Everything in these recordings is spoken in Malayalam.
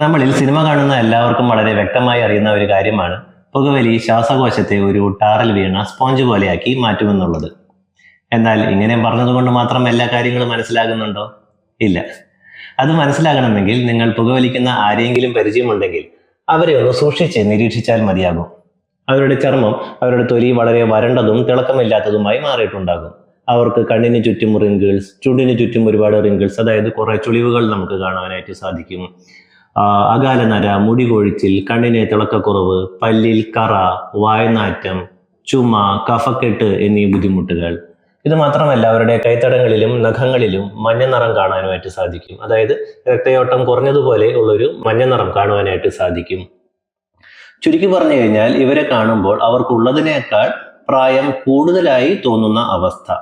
നമ്മളിൽ സിനിമ കാണുന്ന എല്ലാവർക്കും വളരെ വ്യക്തമായി അറിയുന്ന ഒരു കാര്യമാണ്. പുകവലി ശ്വാസകോശത്തെ ഒരു ടാറിൽ വീണ സ്പോഞ്ച് പോലെയാക്കി മാറ്റുമെന്നുള്ളത്. എന്നാൽ ഇങ്ങനെ പറഞ്ഞതുകൊണ്ട് മാത്രം എല്ലാ കാര്യങ്ങളും മനസ്സിലാകുന്നുണ്ടോ? ഇല്ല. അത് മനസ്സിലാകണമെങ്കിൽ നിങ്ങൾ പുകവലിക്കുന്ന ആരെങ്കിലും പരിചയമുണ്ടെങ്കിൽ അവരെ ഒന്ന് സൂക്ഷിച്ച് നിരീക്ഷിച്ചാൽ മതിയാകും. അവരുടെ ചർമ്മം അവരുടെ തൊലി വളരെ വരണ്ടതും തിളക്കമില്ലാത്തതുമായി മാറിയിട്ടുണ്ടാകും. അവർക്ക് കണ്ണിന് ചുറ്റും റിങ്കിൾസ് ചുണ്ടിന് ചുറ്റും ഒരുപാട് റിങ്കിൾസ് അതായത് കുറേ ചുളിവുകൾ നമുക്ക് കാണാനായിട്ട് സാധിക്കും. ആ, അകാല നര മുടി കൊഴിച്ചിൽ കണ്ണിനെ തിളക്കക്കുറവ് പല്ലിൽ കറ വായനാറ്റം ചുമ കഫക്കെട്ട് എന്നീ ബുദ്ധിമുട്ടുകൾ. ഇത് മാത്രമല്ല അവരുടെ കൈത്തടങ്ങളിലും നഖങ്ങളിലും മഞ്ഞ നിറം കാണാനുമായിട്ട് സാധിക്കും. അതായത് രക്തയോട്ടം കുറഞ്ഞതുപോലെ ഉള്ളൊരു മഞ്ഞ നിറം കാണുവാനായിട്ട് സാധിക്കും. ചുരുക്കി പറഞ്ഞു കഴിഞ്ഞാൽ ഇവരെ കാണുമ്പോൾ അവർക്കുള്ളതിനേക്കാൾ പ്രായം കൂടുതലായി തോന്നുന്ന അവസ്ഥ.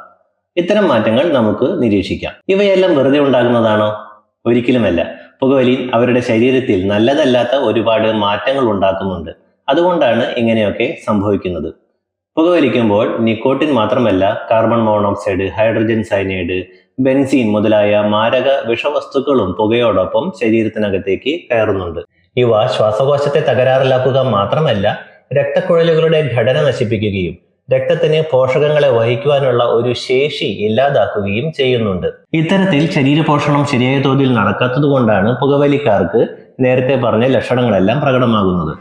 ഇത്തരം മാറ്റങ്ങൾ നമുക്ക് നിരീക്ഷിക്കാം. ഇവയെല്ലാം വെറുതെ ഉണ്ടാകുന്നതാണോ? ഒരിക്കലുമല്ല. പുകവലി അവരുടെ ശരീരത്തിൽ നല്ലതല്ലാത്ത ഒരുപാട് മാറ്റങ്ങൾ ഉണ്ടാക്കുന്നുണ്ട്. അതുകൊണ്ടാണ് ഇങ്ങനെയൊക്കെ സംഭവിക്കുന്നത്. പുകവലിക്കുമ്പോൾ നിക്കോട്ടിൻ മാത്രമല്ല carbon monoxide hydrogen cyanide benzene മുതലായ മാരക വിഷവസ്തുക്കളും പുകയോടൊപ്പം ശരീരത്തിനകത്തേക്ക് കയറുന്നുണ്ട്. ഇവ ശ്വാസകോശത്തെ തകരാറിലാക്കുക മാത്രമല്ല രക്തക്കുഴലുകളുടെ ഘടന നശിപ്പിക്കുകയും രക്തത്തിന് പോഷകങ്ങളെ വഹിക്കുവാനുള്ള ഒരു ശേഷി ഇല്ലാതാക്കുകയും ചെയ്യുന്നുണ്ട്. ഇത്തരത്തിൽ ശരീരപോഷണം ശരിയായ തോതിൽ നടക്കാത്തത് കൊണ്ടാണ് പുകവലിക്കാർക്ക് നേരത്തെ പറഞ്ഞ ലക്ഷണങ്ങളെല്ലാം പ്രകടമാകുന്നത്.